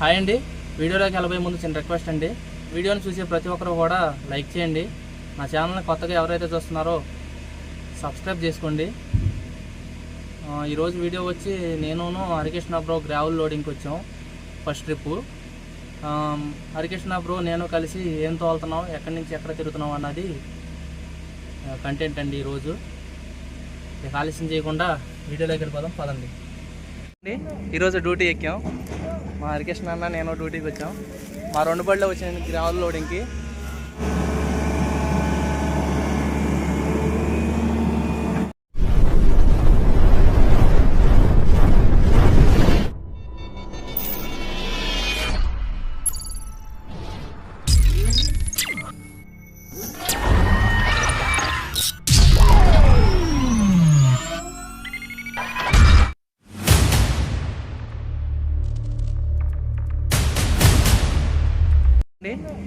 Hi అండి. వీడియోలోకి వెళ్ళబోయే ముందు చిన్న రిక్వెస్ట్ అండి. వీడియోని చూసే ప్రతి ఒక్కరు కూడా లైక్ చేయండి. నా ఛానల్ని కొత్తగా ఎవరైతే చూస్తున్నారో సబ్స్క్రైబ్ చేసుకోండి. ఈరోజు వీడియో వచ్చి నేనును హరికృష్ణ బ్రో గ్రావెల్ లోడింగ్కి వచ్చాం. ఫస్ట్ ట్రిప్పు హరికృష్ణ బ్రో నేను కలిసి ఏం తోలుతున్నాం ఎక్కడి నుంచి ఎక్కడ తిరుగుతున్నాం అన్నది కంటెంట్ అండి ఈరోజు ఆలస్యం చేయకుండా వీడియోలోకి వెళ్ళిపోదాం పదండి. ఈరోజు డ్యూటీ ఎక్కాం. మా హరికృష్ణ అన్న నేను డ్యూటీకి వచ్చాం. మా రెండు బళ్ళు వచ్చిన గ్రావెల్ లోడింగ్కి.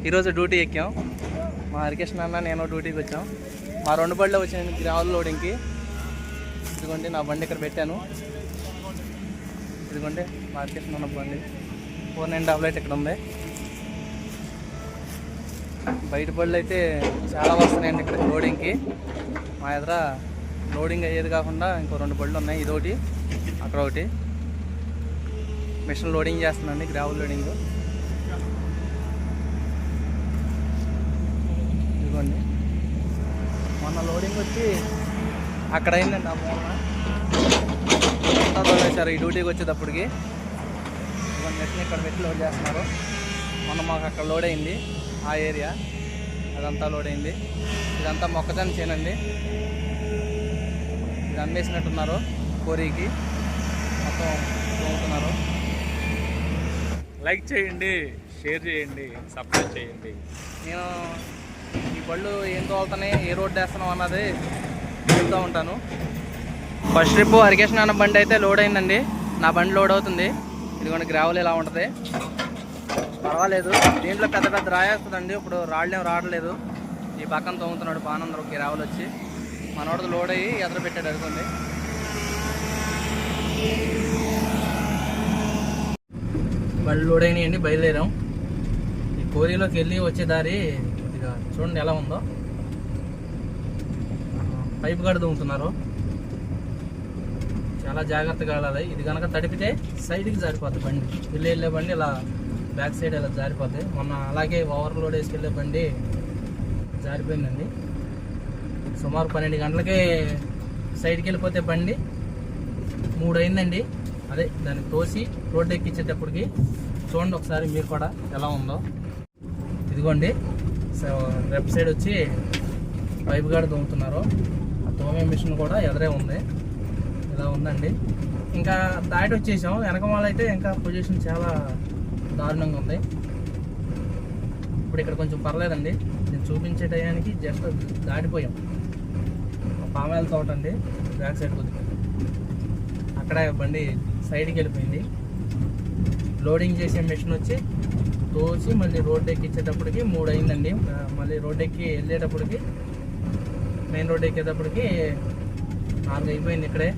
ఈరోజు డ్యూటీ ఎక్కాం. మా హరికృష్ణ అన్న నేను డ్యూటీకి వచ్చాం. మా రెండు బళ్ళలో వచ్చిన గ్రావల్ లోడింగ్కి ఇదిగోండి నా బండి ఇక్కడ పెట్టాను. ఇదిగోండి మా హరికృష్ణ అన్న బండి. ఫోర్ నైన్ డబల్ ఎయిట్ ఇక్కడ ఉంది. బయట బళ్ళు అయితే చాలా వస్తున్నాయండి ఇక్కడ లోడింగ్కి. మా ఎదుర లోడింగ్ అయ్యేది కాకుండా ఇంకో రెండు బళ్ళు ఉన్నాయి. ఇదొకటి అక్కడ ఒకటి. మిషన్ లోడింగ్ చేస్తుందండి గ్రావల్ లోడింగ్. ఇదిగోండి. మొన్న లోడింగ్ వచ్చి అక్కడ అయిందండి ఆ మూలన. అంతా తోలేశారు ఈ డ్యూటీకి వచ్చేటప్పటికి. ఇదిగోండి మెట్ని ఇక్కడ మెట్లు లోడ్ చేస్తున్నారు. మొన్న మాకు అక్కడ లోడ్ అయింది ఆ ఏరియా అదంతా లోడ్ అయింది. ఇదంతా మొక్కజొన్న చేనండి. ఇది అమ్మేసినట్టున్నారు కోరీకి మొత్తం తోముతున్నారు. లైక్ చేయండి షేర్ చేయండి సబ్స్క్రైబ్ చేయండి. నేను బళ్ళు ఏం తోలుతున్నాయి ఏ రోడ్డు వేస్తున్నాం అన్నది చెప్తూ ఉంటాను. ఫస్ట్ ట్రిప్ హరికేషన్ అన్న బండి అయితే లోడ్ అయిందండి. నా బండి లోడ్ అవుతుంది. ఇదిగోండి గ్రావెల్ ఇలా ఉంటుంది. పర్వాలేదు. దీంట్లో పెద్ద పెద్ద రాయేస్తుందండి. ఇప్పుడు రాళ్ళేం రావట్లేదు. ఈ పక్కన తోముతున్నాడు బానందరూ గ్రావెల్ వచ్చి. మనోడు లోడ్ అయ్యి ఎదురు పెట్టాడు అనుకోండి బళ్ళు లోడ్ అయినాయండి బయలుదేరాం. ఈ కోరిలోకి వెళ్ళి వచ్చే దారి చూడండి ఎలా ఉందో. పైప్ పైపు గడ దుంకుతున్నారు చాలా జాగ్రత్తగా వెళ్ళాలి. ఇది కనుక తడిపితే సైడ్కి జారిపోద్ది బండి. వెళ్ళి వెళ్ళే బండి ఇలా బ్యాక్ సైడ్ ఇలా జారిపోద్ది. మొన్న అలాగే ఓవర్ లోడ్ వేసుకెళ్ళే బండి జారిపోయిందండి. సుమారు పన్నెండు గంటలకే సైడ్కి వెళ్ళిపోతే బండి మూడు అయిందండి అదే దాన్ని తోసి రోడ్డు ఎక్కించేటప్పటికి చూడండి ఒకసారి మీరు కూడా ఎలా ఉందో. ఇదిగోండి. లెఫ్ట్ సైడ్ వచ్చి పైప్ గాడ తోముతున్నారు. ఆ తోమే మిషన్ కూడా ఎదురే ఉంది. ఇలా ఉందండి. ఇంకా దాటి వచ్చేసాం. వెనక వాళ్ళు అయితే ఇంకా పొజిషన్ చాలా దారుణంగా ఉంది. ఇప్పుడు ఇక్కడ కొంచెం పర్లేదండి. నేను చూపించే టయానికి జస్ట్ దాటిపోయాం. పామాయిల తోట అండి. బ్యాక్ సైడ్ కొద్దిగా. అక్కడ బండి సైడ్కి వెళ్ళిపోయింది. లోడింగ్ చేసే మిషన్ వచ్చి తోసి మళ్ళీ రోడ్ ఎక్కిచ్చేటప్పటికి మూడు అయిందండి మళ్ళీ రోడ్ ఎక్కి వెళ్ళేటప్పటికి మెయిన్ రోడ్ ఎక్కేటప్పటికి నాలుగు అయిపోయింది ఇక్కడే.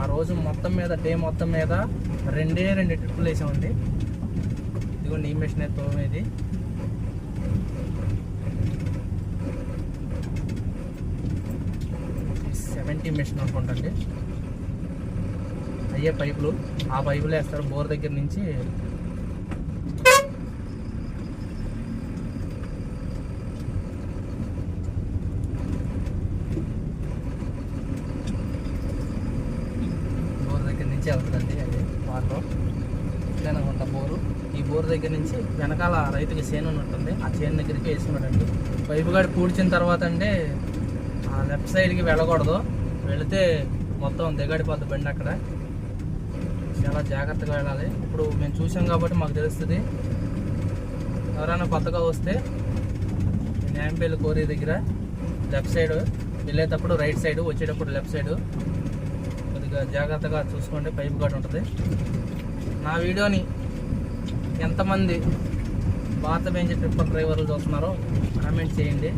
ఆ రోజు మొత్తం మీద డే మొత్తం మీద రెండే రెండు ట్రిప్పులు వేసామండి. ఇదిగోండి ఈ మిషన్ తోమేది. సెవెంటీ మెషిన్ అనుకుంటండి అయ్యే పైపులు. ఆ పైపులు వేస్తారు బోర్ దగ్గర నుంచి బోర్ దగ్గర నుంచి వెళ్తుందండి అది వాటర్ ఇట్లనమాట బోరు ఈ బోర్ దగ్గర నుంచి వెనకాల రైతుకి చేను ఉంటుంది. ఆ చేను దగ్గరికి వేసుకున్నాడండి. పైపు గాడి పూడ్చిన తర్వాత అంటే ఆ లెఫ్ట్ సైడ్కి వెళ్ళకూడదు. వెళితే మొత్తం దిగడిపోద్ది బండి అక్కడ. చాలా జాగ్రత్తగా వెళ్ళాలి. ఇప్పుడు మేము చూసాం కాబట్టి మాకు తెలుస్తుంది. ఎవరైనా కొత్తగా వస్తే న్యాంపేలు కోరి దగ్గర లెఫ్ట్ సైడ్ వెళ్ళేటప్పుడు రైట్ సైడ్ వచ్చేటప్పుడు లెఫ్ట్ సైడ్ కొద్దిగా జాగ్రత్తగా చూసుకోండి. పైపు గార్డ్ ఉంటుంది. నా వీడియోని ఎంతమంది భారత బెంచ్ ట్రిప్పర్ డ్రైవర్లు చూస్తున్నారో కామెంట్ చేయండి.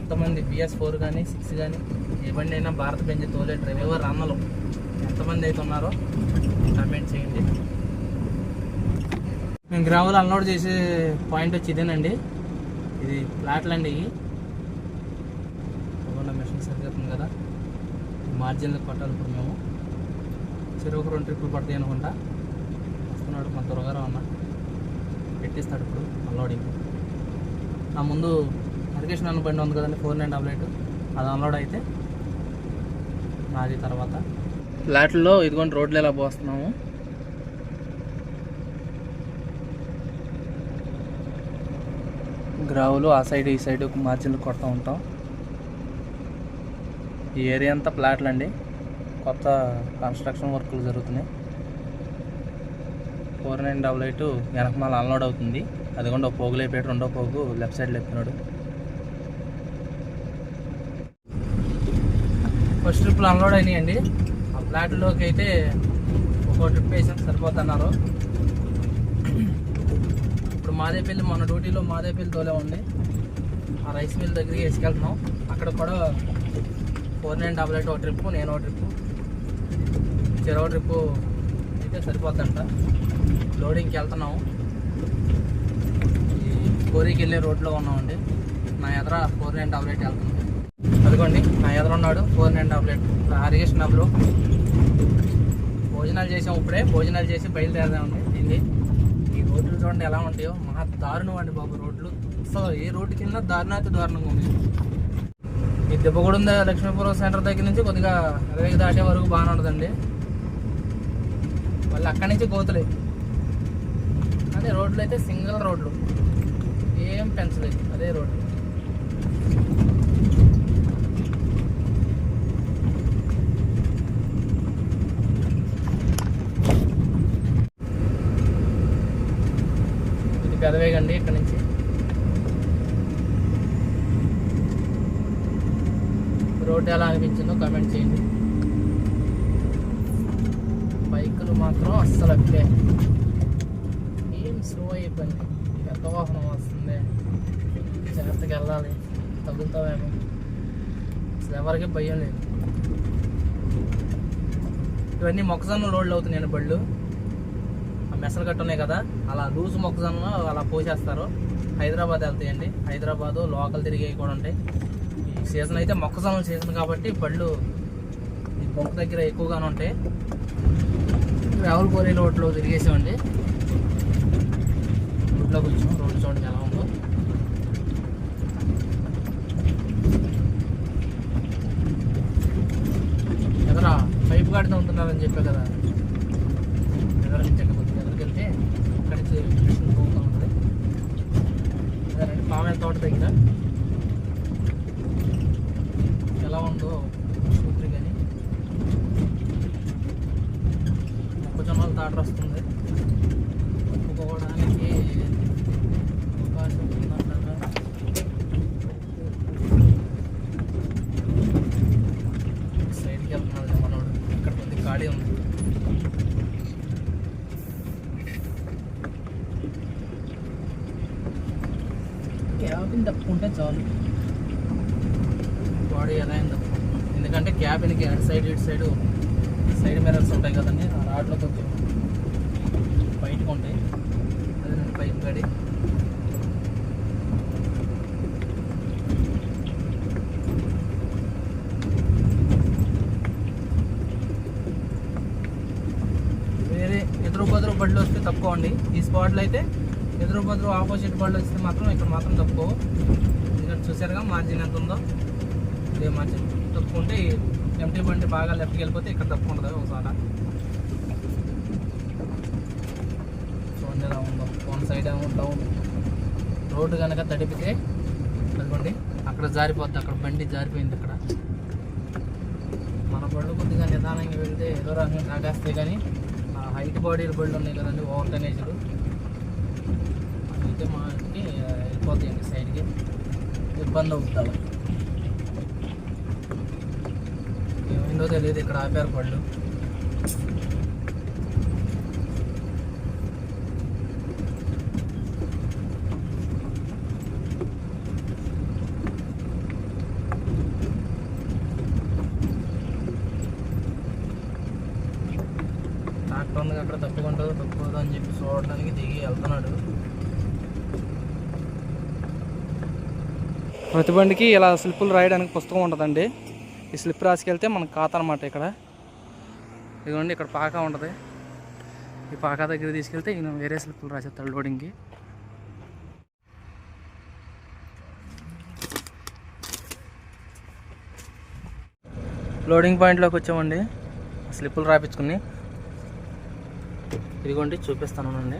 ఎంతమంది బిఎస్ ఫోర్ కానీ సిక్స్ కానీ ఏ బండి అయినా భారత బెంచ్ తోలే డ్రైవర్ అన్నలు ఎంతమంది అయితే ఉన్నారో కామెంట్ చేయండి. మేము గ్రావెల్ అన్లోడ్ చేసే పాయింట్ వచ్చి ఇదేనండి. ఇది ఫ్లాట్లు అండి ఇవి ఇవ్వండి మిషన్ సరిపోతుంది కదా. మార్జిన్లకు పట్టాలి ఇప్పుడు మేము చెరువుకు రెండు ట్రిప్పులు పడతాయి అనుకుంటా. వస్తున్నాడు మా త్వరగా ఉన్నా పెట్టిస్తాడు ఇప్పుడు అన్లోడింగ్ నా ముందు హరికృష్ణ అన్న బండి ఉంది కదండి ఫోర్ నైన్ డబల్ ఎయిట్. అది అన్లోడ్ అయితే నాది తర్వాత. ఫ్లాట్లో ఇదిగోండి రోడ్లు ఎలా పోస్తున్నాము. గ్రావులు ఆ సైడ్ ఈ సైడ్ మార్జిన్లు కొడుతూ ఉంటాం. ఈ ఏరియా అంతా ఫ్లాట్లు అండి. కొత్త కన్స్ట్రక్షన్ వర్కులు జరుగుతున్నాయి. ఫోర్ నైన్ డబల్ ఎయిట్ వెనకమాల అన్లోడ్ అవుతుంది. అది కూడా ఒక పోగు లేపాడు రెండో పోగు లెఫ్ట్ సైడ్ లేపుతున్నాడు ఫస్ట్ ట్రిప్లు అన్లోడ్ అయినాయండి. ఆ ఫ్లాట్లోకి అయితే ఒక ట్రిప్ వేసాం సరిపోతున్నారు. ఇప్పుడు మాదేపల్లి మన డ్యూటీలో మాదేపల్లి తోలే ఉంది. ఆ రైస్ మిల్ దగ్గరికి వేసుకెళ్తున్నాం. అక్కడ కూడా ఫోర్ నైన్ డబల్ ఎయిట్ ఒక ట్రిప్ నేను ఒక ట్రిప్పు చెరవ ట్రిప్పు అయితే సరిపోద్దంట. లోడింగ్కి వెళ్తున్నాము. ఈ కోరికి వెళ్ళే రోడ్లో ఉన్నామండి. నా ఎదుర ఫోర్ నైన్ డబుల్ ఎయిట్ వెళ్తుంది. అదిగోండి నా ఎదురు ఉన్నాడు four nine double eight Harikrishna డబ్బులు భోజనాలు చేసాం ఇప్పుడే. భోజనాలు చేసి బయలుదేరదామండి. దీన్ని ఈ రోడ్లు చూడండి ఎలా ఉంటాయో. మహా దారుణం అండి బాబు రోడ్లు. అసలు ఏ రోడ్డు కింద దారుణాతి దారుణంగా ఉంది. ఈ దెబ్బగూడెం ద- లక్ష్మీపురం సెంటర్ దగ్గర నుంచి? కొద్దిగా అరవై దాటే వరకు బాగానే ఉంటుందండి మళ్ళీ అక్కడి నుంచి గోతులే అదే రోడ్లు అయితే సింగిల్ రోడ్లు. ఏం పెంచలేదు అదే రోడ్డు. ఇది పెదవేగండి ఇక్కడ నుంచి. రోడ్ ఎలా అనిపించిందో కామెంట్ చేయండి. బైకులు మాత్రం అస్సలు అప్పుడే ఏం స్లో అయిపోయింది. పెద్ద వాహనం వస్తుంది? జాగ్రత్తగా వెళ్ళాలి. తగులుతావేమో. అసలు ఎవరికి భయం లేదు. ఇవన్నీ మొక్కజొన్న లోడ్లు అవుతున్నాయి బళ్ళు. ఆ మెసలు కట్టున్నాయి కదా అలా లూజ్ మొక్కజొన్న అలా పోసేస్తారు. హైదరాబాద్ వెళ్తాయండి. హైదరాబాదు లోకల్ తిరిగేవి కూడా ఉంటాయి. ఈ సీజన్ అయితే మొక్కజొన్న సీజన్ కాబట్టి బళ్ళు ఈ బొక్క దగ్గర ఎక్కువగానే ఉంటాయి. రావుల కోరి రోడ్లో తిరిగేసామండి. రోడ్లోకి వచ్చాం రోడ్డు చూడండి ఎలా ఉందో. ఎదరా? పైపు గాడితో ఉంటున్నారని చెప్పా కదా. ఎదర నుంచి కొద్దిగా ఎదరికి వెళ్తే అక్కడి నుంచి పోతూ ఉంటుంది. పామెల తోట దగ్గర ఎలా ఉందో సూత్రి కానీ మొక్కజొన్నలు తాటరు వస్తుంది ఒప్పుకోవడానికి అవకాశం ఉందంటారా సైడ్కి వెళ్తున్నాడు మనోడు ఇక్కడ కొద్ది ఖాళీ ఉంది. క్యాబిన్ తప్పుకుంటే చాలు. బాడీ ఎలా అయింది ఎందుకంటే క్యాబిన్కి అటు సైడ్ ఇటు సైడ్ సైడ్ మిరర్స్ ఉంటాయి కదండి. ఆ రాడ్లో కొంచెం బయటకు ఉంటాయి. అదే నేను పైకి పడి వేరే ఎదురు బదురు బండ్లు వస్తే తప్పుకోండి ఈ స్పాట్లో అయితే ఎదురు బదురు ఆపోజిట్ బండ్లు వస్తే మాత్రం ఇక్కడ మాత్రం తప్పుకో ఎందుకంటే చూసారుగా మార్జిన్ ఎంత ఉందో? ఇదే మార్జిన్. తప్పుకుంటే ఎంటీ బండి బాగా లెఫ్ట్కి వెళ్ళిపోతే ఇక్కడ తప్పుకుంటుంది ఒకసారి. చూడండి ఎలా ఉందో. వన్ సైడ్ ఏమో డౌన్ రోడ్డు కనుక తడిపితే చదవండి అక్కడ జారిపోద్ది. అక్కడ బండి జారిపోయింది అక్కడ మన బళ్ళు కొద్దిగా నిదానంగా వెళ్తే ఏదో రకంగా తాగేస్తాయి కానీ హైట్ బాడీ బళ్ళు ఉన్నాయి కదండి ఓవర్ టనేజ్లు అయితే మనకి వెళ్ళిపోతాయండి సైడ్కి. ఇబ్బంది అవుతుంది ఏమైందో తెలియదు ఇక్కడ ఆపారు బళ్ళు ట్రాక్టర్ తప్పుకుంటుందో అక్కడ అని చెప్పి చూడడానికి దిగి వెళ్తున్నాడు. ప్రతి బండికి ఇలా స్లిప్పులు రాయడానికి పుస్తకం ఉంటుందండి. ఈ స్లిప్ రాసుకెళ్తే మనకు ఖాతా అనమాట ఇక్కడ. ఇదిగోండి ఇక్కడ పాకా ఉంటుంది. ఈ పాకా దగ్గర తీసుకెళ్తే ఈయన వేరే స్లిప్పులు రాసేస్తాడు లోడింగ్కి లోడింగ్ పాయింట్లోకి వచ్చామండి. స్లిప్పులు రాపించుకుని ఇదిగోండి చూపిస్తాను అండి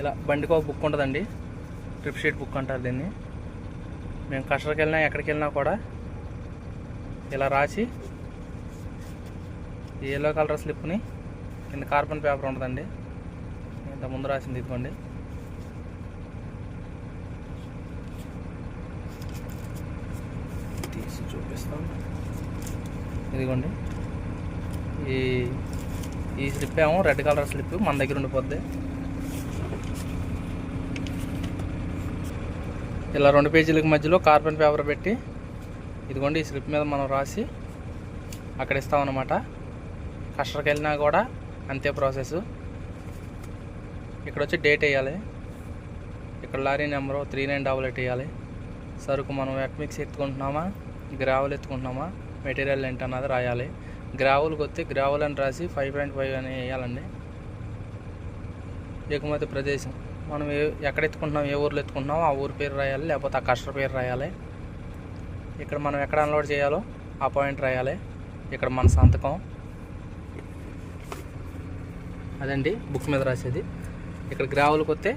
ఇలా బండికి ఒక బుక్ ఉంటుందండి. ట్రిప్ షీట్ బుక్ అంటారు దీన్ని. మేము కష్టకి వెళ్ళినా ఎక్కడికి వెళ్ళినా కూడా ఇలా రాసి ఎల్లో కలర్ స్లిప్ని కింద కార్బన్ పేపర్ ఉంటుందండి. ఇంత ముందు రాసింది ఇదిగోండి. తీసి చూపిస్తాం ఇదిగోండి. ఈ ఈ స్లిప్ ఏమో రెడ్ కలర్ స్లిప్ మన దగ్గర ఉండిపోద్ది. ఇలా రెండు పేజీలకు మధ్యలో కార్బన్ పేపర్ పెట్టి ఇదిగోండి ఈ స్లిప్ మీద మనం రాసి అక్కడ ఇస్తామన్నమాట. కస్టర్కి వెళ్ళినా కూడా అంతే ప్రాసెస్. ఇక్కడ వచ్చి డేట్ వేయాలి. ఇక్కడ lorry number three nine double eight వేయాలి. సరుకు మనం ఎట్మిక్స్ ఎత్తుకుంటున్నామా? గ్రావెల్ ఎత్తుకుంటున్నామా? మెటీరియల్ ఏంటన్నది రాయాలి. గ్రావుల్కి వస్తే గ్రావెల్ అని రాసి ఫైవ్ పాయింట్ ఫైవ్ అని వేయాలండి. ఎగుమతి ప్రదేశం. మనం ఏ ఎక్కడ ఎత్తుకుంటున్నాం ఏ ఊర్లో ఎత్తుకుంటున్నాం ఆ ఊరి పేరు రాయాలి లేకపోతే ఆ కస్టమర్ పేరు రాయాలి. ఇక్కడ మనం ఎక్కడ అన్లోడ్ చేయాలో ఆ పాయింట్ రాయాలి. ఇక్కడ మన సంతకం. అదండి బుక్ మీద రాసేది. ఇక్కడ గ్రావులకు వస్తే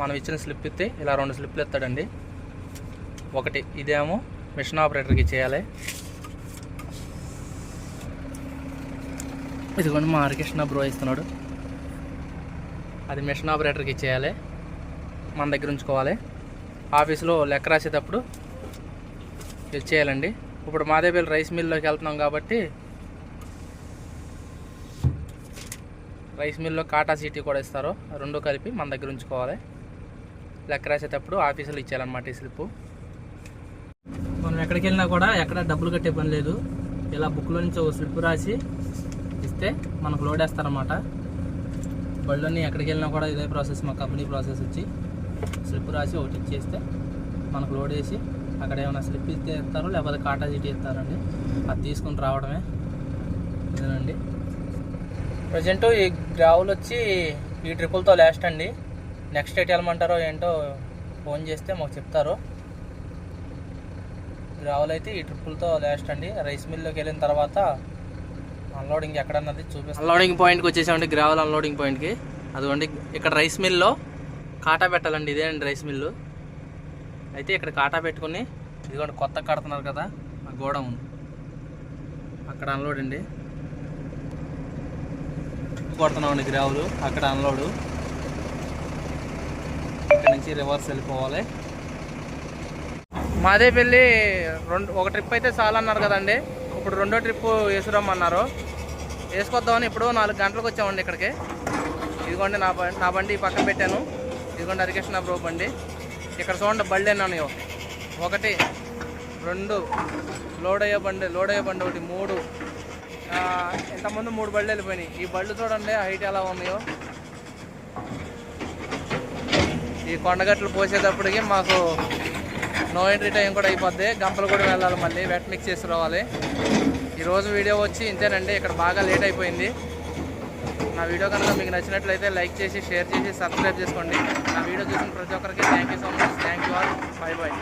మనం ఇచ్చిన స్లిప్ ఇస్తే ఇలా రెండు స్లిప్లు ఇస్తాడండి ఒకటి ఇదేమో మిషన్ ఆపరేటర్కి చేయాలి ఇదిగోండి మా హరికృష్ణ బ్రో ఇస్తున్నాడు అది మిషన్ ఆపరేటర్కి ఇచ్చేయాలి. మన దగ్గర ఉంచుకోవాలి. ఆఫీస్లో లెక్క రాసేటప్పుడు ఇచ్చేయాలండి ఇప్పుడు మాదేపల్లి రైస్ మిల్లోకి వెళ్తున్నాం కాబట్టి రైస్ మిల్లో కాటా సీటీ కూడా ఇస్తారు. రెండు కలిపి మన దగ్గర ఉంచుకోవాలి. లెక్క రాసేటప్పుడు ఆఫీసులో ఇచ్చేయాలన్నమాట ఈ స్లిప్. మనం ఎక్కడికి వెళ్ళినా కూడా ఎక్కడ డబ్బులు కట్టే పని లేదు. ఇలా బుక్లో నుంచి ఒక స్లిప్ రాసి ఇస్తే మనకు లోడ్ వేస్తారనమాట బళ్ళని ఎక్కడికి వెళ్ళినా కూడా ఇదే ప్రాసెస్ మా కంపెనీ ప్రాసెస్ వచ్చి స్లిప్ రాసి ఒకటి ఇచ్చేస్తే మనకు లోడ్ వేసి అక్కడ ఏమైనా స్లిప్ ఇస్తే ఇస్తారు లేకపోతే కాటా సీటీ ఇస్తారండి. అది తీసుకుని రావడమే. ఇదేనండి. ప్రజెంట్ ఈ గ్రావులు వచ్చి ఈ ట్రిపుల్తో లాస్ట్ అండి. నెక్స్ట్ ఎటు వెళ్ళమంటారో ఏంటో ఫోన్ చేస్తే మాకు చెప్తారు. గ్రావులు అయితే ఈ ట్రిపుల్తో లాస్ట్ అండి. రైస్ మిల్లోకి వెళ్ళిన తర్వాత అన్లోడింగ్ ఎక్కడన్నది చూపిస్తాం. అన్లోడింగ్ పాయింట్కి వచ్చేసామండి గ్రావెల్ అన్లోడింగ్ పాయింట్కి అదిగోండి ఇక్కడ రైస్ మిల్లో కాటా పెట్టాలండి ఇదే అండి రైస్ మిల్లు అయితే ఇక్కడ కాటా పెట్టుకుని ఇదిగోండి కొత్త కడుతున్నారు కదా ఆ గోడౌన్. అక్కడ అన్లోడ్ అండి. కొడుతున్నామండి గ్రావులు అక్కడ అన్లోడు ఇక్కడ నుంచి రివర్స్ వెళ్ళిపోవాలి. మాదేపల్లి పెళ్ళి రెండు ఒక ట్రిప్ అయితే చాలా అన్నారు కదండి. ఇప్పుడు రెండో ట్రిప్ వేసురమ్మన్నారు వేసుకొద్దామని ఇప్పుడు నాలుగు గంటలకు వచ్చామండి ఇక్కడికి. ఇదిగోండి నా బండి నా బండి పక్కన పెట్టాను. ఇదిగోండి హరికృష్ణ బ్రో బండి. ఇక్కడ చూడండి బళ్ళు ఎన్ని ఉన్నాయో. ఒకటి రెండు లోడ్ అయ్యే బండి లోడ్ అయ్యే బండి ఒకటి మూడు. ఇంతకుముందు మూడు బళ్ళు వెళ్ళిపోయినాయి. ఈ బళ్ళు చూడండి హైట్ ఎలా ఉన్నాయో. ఈ కొండగట్లు పోసేటప్పటికి మాకు నో ఎంట్రీ టైం కూడా అయిపోద్ది. గంపలు కూడా వెళ్ళాలి మళ్ళీ. వెట్ మిక్స్ చేసి రావాలి. ఈరోజు వీడియో వచ్చి ఇంతేనండి ఇక్కడ బాగా లేట్ అయిపోయింది. నా వీడియో కనుక మీకు నచ్చినట్లయితే లైక్ చేసి షేర్ చేసి సబ్స్క్రైబ్ చేసుకోండి. నా వీడియో చూసిన ప్రతి ఒక్కరికి thank you so much thank you all bye bye